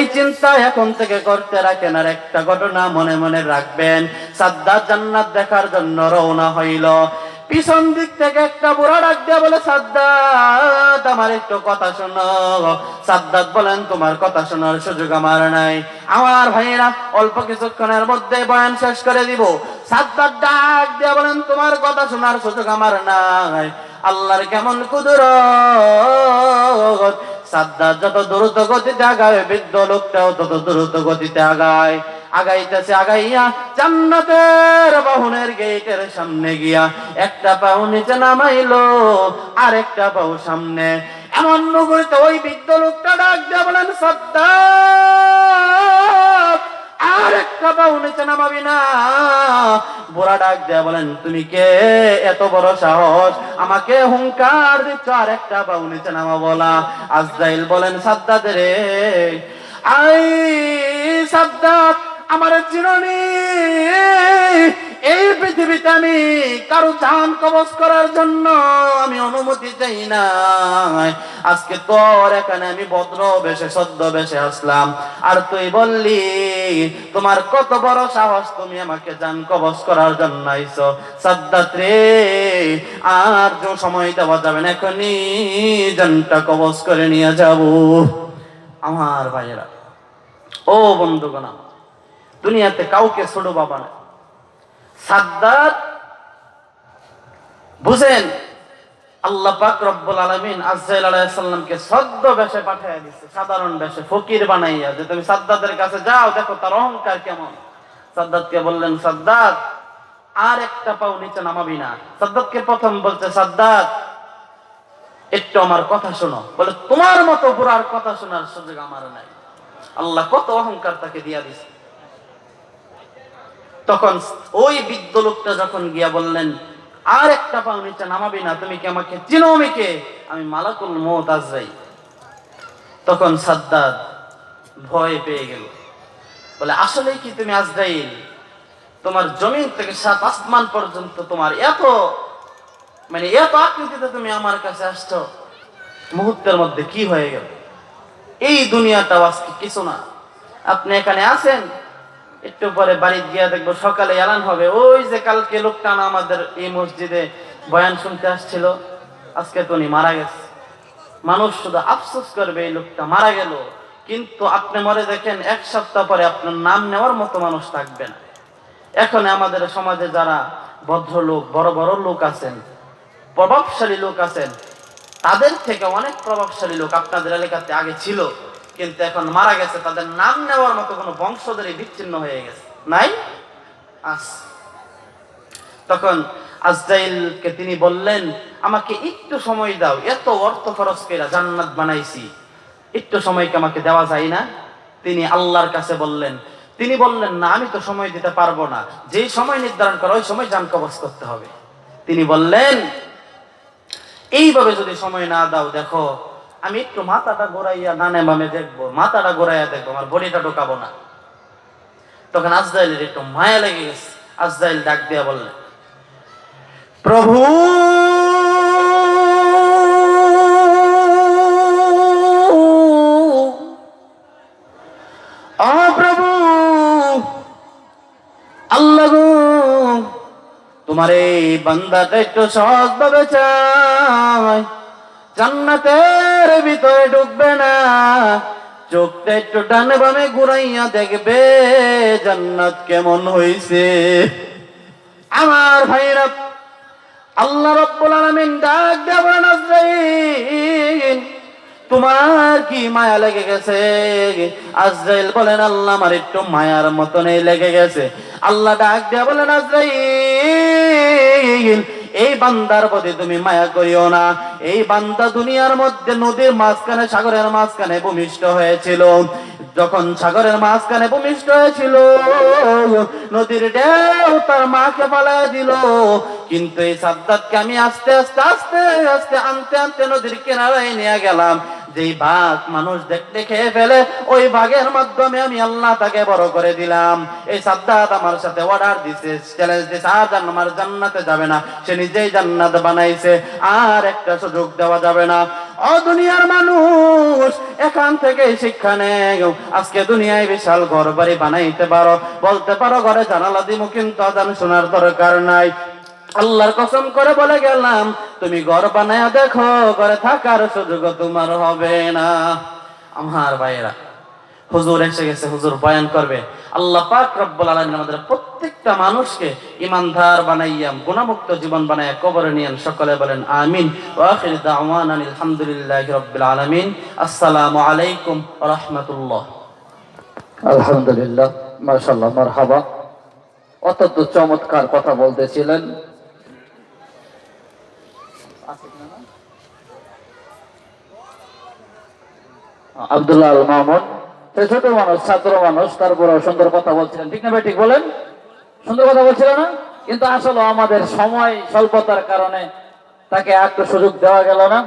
এই চিন্তা এখন থেকে করতে রাখেন আর একটা ঘটনা মনে মনে রাখবেন। সাদ্দাত জান্নাত দেখার জন্য রওনা হইল। পিছন দিক থেকে একটা বুড়া ডাক দিয়ে বলে, সাদ্দাত, আমার একটু কথা শোনো। সাদ্দাত বলেন, তোমার কথা শোনার সুযোগ আমার নাই। আমার ভাইয়েরা অল্প কিছুক্ষণের মধ্যে বয়ান শেষ করে দিব। সাদ্দাত ডাক দিয়ে বলেন, তোমার কথা শোনার সুযোগ আমার নাই। আল্লাহর কেমন কুদুর সাদ্দাত যত দ্রুত গতিতে আগায়, বৃদ্ধ লোকটাও তত দ্রুত গতিতে আগায়। আগাইতেছে, আগাইয়া জান্নাতের বাহনের গেটের সামনে গিয়া একটা পাও নিচে নামাইলো আর একটা পাও সামনে। এমন নগরীতে ওই বৃদ্ধ লোকটা ডাক দিয়ে বলেন সাদ্দাত আর নামাবি ডাক দেয়া বলেন, তুমি কে? এত বড় সাহস। আমাকে হুঙ্কার দিচ্ছ, আর একটা পাও নিচে নামা বলা আজরাইল বলেন সাদ্দাদ রে। আই সাদ্দাত, আমার চিরনি এই পৃথিবীতে আমি কারও জান কবজ করার জন্য আমি অনুমতি চাই না আজকে তোর এখানে আমি ভদ্র বেশে সদ্য বেশে আসলাম। আর তুই বললি, তোমার কত বড় সাহস তুমি আমাকে জান কবজ করার জন্য আইছো? সাদ্দাত আর যে সময় দেওয়া যাবে না, এখনই জানটা কবজ করে নিয়ে যাব। আমার ভাইয়েরা, ও বন্ধুগণ, দুনিয়াতে কাউকে ছোট বাবা না। সাদ্দাত। বুঝেন? আল্লাহ পাক রব্বুল আলামিন সালামকে সদ্য বেশে পাঠিয়ে দিচ্ছে সাধারণ বেশে, ফকির বানাইয়া যে তুমি কাছে যাও, দেখো তার অহংকার কেমন। সাদ্দাতকে বললেন, সাদ্দাত, আর একটা পাও নিচে নামাবি না। সাদ্দাতকে প্রথম বলছে, সাদ্দাত, একটু আমার কথা শোনো। বলে, তোমার মতো বুড়ার কথা শোনার সুযোগ আমার নাই। আল্লাহ কত অহংকার তাকে দিয়া দিছে। তখন ওই বৃদ্ধ লোকটা যখন গিয়া বললেন আর একটা পাও নিচে নামাবি না, তুমি কি আমাকে চিনো আমি কে আমি মালাকুল মত আজরাই তখন সাদ্দাদ ভয় পেয়ে গেল। বলে আসলে কি তুমি আজরাইল তোমার জমিন থেকে সাত আসমান পর্যন্ত তোমার এত মানে এত আকৃতিতে তুমি আমার কাছে আসছো। মুহূর্তের মধ্যে কি হয়ে গেল? এই দুনিয়াটাও আজকে কিছু না। আপনি এখানে আছেন একটু পরে বাড়ি গিয়া দেখব সকালে এলান হবে। ওই যে কালকে লোকটা না আমাদের এই মসজিদে বয়ান শুনতে আসছিল, আজকে তো উনি মারা গেছে। মানুষ শুধু আফসোস করবে এই লোকটা মারা গেল। কিন্তু আপনি মরে দেখেন, এক সপ্তাহ পরে আপনার নাম নেওয়ার মতো মানুষ থাকবে না। এখন আমাদের সমাজে যারা ভদ্রলোক, বড় বড় লোক আছেন, প্রভাবশালী লোক আছেন, তাদের থেকে অনেক প্রভাবশালী লোক আপনাদের এলাকাতে আগে ছিল। কিন্তু এখন মারা গেছে, তাদের নাম নেওয়ার মতো কোনো বংশধরই বিচ্ছিন্ন হয়ে গেছে। নাই? আস। তখন আজরাইলকে তিনি বললেন, আমাকে একটু সময় দাও, এত অর্থ খরচ করে জান্নাত বানাইছি। একটু সময়কে আমাকে দেওয়া যায় না? তিনি আল্লাহর কাছে বললেন, তিনি বললেন, না, আমি তো সময় দিতে পারব না। যেই সময় নির্ধারণ করা, ওই সময় জান কবজ করতে হবে। তিনি বললেন, এইভাবে যদি সময় না দাও, দেখো আমি একটু মাথাটা ঘোরাইয়া নানে বামে দেখব, মাথাটা ঘোরাইয়া দেখব, আমার বডিটা ঢোকাবো না। তখন আজরাইলের একটু মায়া লেগে গেছে। আজরাইল ডাক দিয়া বললেন প্রভু প্রভু, আল্লাহ তোমার এই বান্দাটা একটু সহজ ভাবে চাই। জান্নাতের ভিতরে ঢুকবে না। চোখটা একটু ডানে বামে ঘুরাইয়া দেখবে জান্নাত কেমন হইছে। আমার ভাইরা আল্লাহ রব্বুল আলামিন ডাক দেয়া বলেন, আজরাইল, তোমার কি মায়া লেগে গেছে? আজরাইল বলেন, আল্লাহ আমার একটু মায়ার মতনই লেগে গেছে। আল্লাহ ডাক দেয়া বলেন, আজরাইল এই বান্দার প্রতি তুমি মায়া করিও না। এই বান্দা দুনিয়ার মধ্যে নদীর মাঝখানে, সাগরের মাঝখানে ভূমিষ্ঠ হয়েছিল। যখন সাগরের মাঝখানে ভূমিষ্ঠ হয়েছিল, নদীর ঢেউ তার মাকে পালায় দিল। কিন্তু এই সাদ্দাতকে আমি আস্তে আস্তে আস্তে আস্তে, আনতে আনতে নদীর কিনারায় নিয়ে গেলাম। যেই বাঘ মানুষ দেখতে খেয়ে ফেলে, ওই বাঘের মাধ্যমে আমি আল্লাহ তাকে বড় করে দিলাম। এই সাদ্দাত আমার সাথে অর্ডার দিছে চ্যালেঞ্জ দিছে, আর আমার জান্নাতে যাবে না। সে নিজেই জান্নাত বানাইছে, আর একটা সুযোগ দেওয়া যাবে না। ও দুনিয়ার মানুষ, এখান থেকে শিক্ষা নেই আজকে দুনিয়ায় বিশাল ঘর বাড়ি বানাইতে পারো। বলতে পারো, ঘরে জানালা দিমু, কিন্তু আজান শোনার দরকার নাই। আল্লাহর কসম করে বলে গেলাম, তুমি ঘর বানায় দেখো, ঘরে থাকার সুযোগ তোমার হবে না। আমার ভাইয়েরা, হুজুর এসে গেছে, হুজুর বয়ান করবে। আল্লাহ পাক রব্বুল আলামিন আমাদের প্রত্যেকটা মানুষকে ইমানদার বানাইয়াম গুণামুক্ত জীবন বানাইয়া কবরে নিয়েন সকলে বলেন আমিন। ওয়া আখির দাওয়ানা আলহামদুলিল্লাহি রাব্বিল আলামিন। আসসালামু আলাইকুম ওয়া রাহমাতুল্লাহ। আলহামদুলিল্লাহ মাশাল্লাহ মারহাবা। অত্যন্ত চমৎকার কথা বলতেছিলেন। আব্দুল্লাহ আল সে ছোট মানুষ, ছাত্র মানুষ তারপরে সুন্দর কথা বলছিলেন। ঠিক না ভাই, ঠিক বলেন? সুন্দর কথা বলছিলেন না? কিন্তু আসলে আমাদের সময় স্বল্পতার কারণে তাকে একটু সুযোগ দেওয়া গেল না।